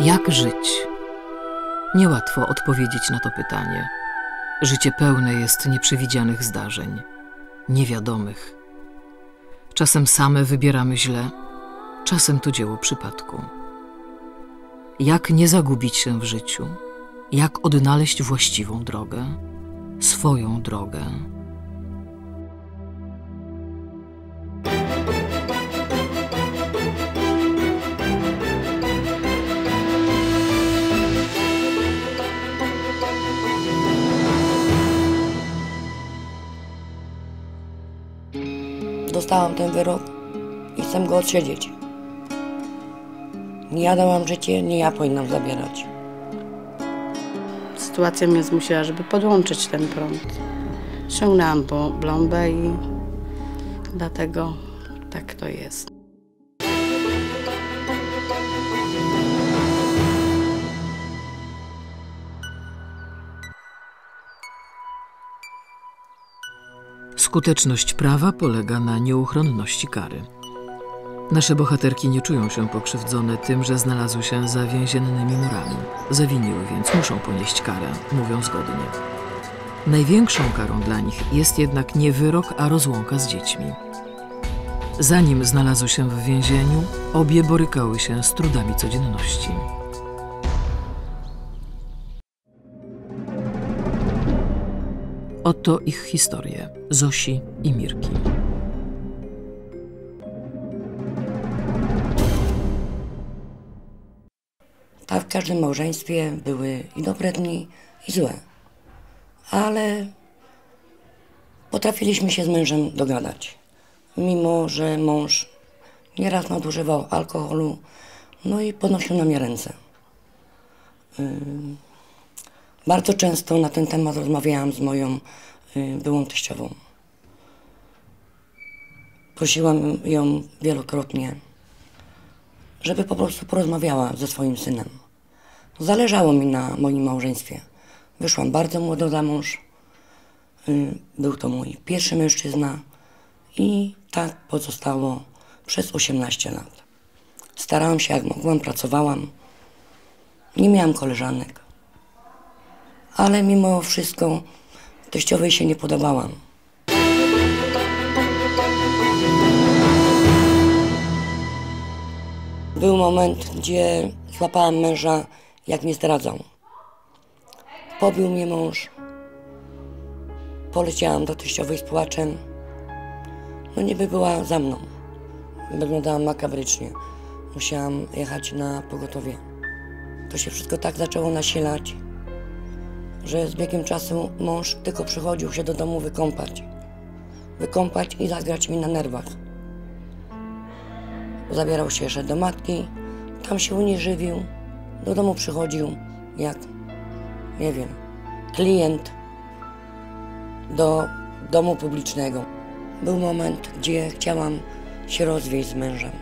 Jak żyć? Niełatwo odpowiedzieć na to pytanie. Życie pełne jest nieprzewidzianych zdarzeń, niewiadomych. Czasem same wybieramy źle, czasem to dzieło przypadku. Jak nie zagubić się w życiu? Jak odnaleźć właściwą drogę, swoją drogę? Dostałam ten wyrok i chcę go odsiedzieć. Nie ja dałam życie, nie ja powinnam zabierać. Sytuacja mnie zmusiła, żeby podłączyć ten prąd. Sięgnęłam po plombę i dlatego tak to jest. Skuteczność prawa polega na nieuchronności kary. Nasze bohaterki nie czują się pokrzywdzone tym, że znalazły się za więziennymi murami. Zawiniły, więc muszą ponieść karę, mówią zgodnie. Największą karą dla nich jest jednak nie wyrok, a rozłąka z dziećmi. Zanim znalazły się w więzieniu, obie borykały się z trudami codzienności. Oto ich historie Zosi i Mirki. Tak w każdym małżeństwie były i dobre dni, i złe. Ale potrafiliśmy się z mężem dogadać. Mimo, że mąż nieraz nadużywał alkoholu, no i podnosił na mnie ręce. Ym, Bardzo często na ten temat rozmawiałam z moją y, byłą teściową. Prosiłam ją wielokrotnie, żeby po prostu porozmawiała ze swoim synem. Zależało mi na moim małżeństwie. Wyszłam bardzo młodo za mąż. Y, Był to mój pierwszy mężczyzna i tak pozostało przez 18 lat. Starałam się jak mogłam, pracowałam. Nie miałam koleżanek. Ale mimo wszystko teściowej się nie podobałam. Był moment, gdzie złapałam męża, jak mnie zdradzał. Pobił mnie mąż. Poleciałam do teściowej z płaczem. No niby była za mną. Wyglądałam makabrycznie. Musiałam jechać na pogotowie. To się wszystko tak zaczęło nasilać, że z biegiem czasu mąż tylko przychodził się do domu wykąpać. Wykąpać i zagrać mi na nerwach. Zabierał się jeszcze do matki, tam się u niej żywił, do domu przychodził jak, nie wiem, klient do domu publicznego. Był moment, gdzie chciałam się rozwieść z mężem.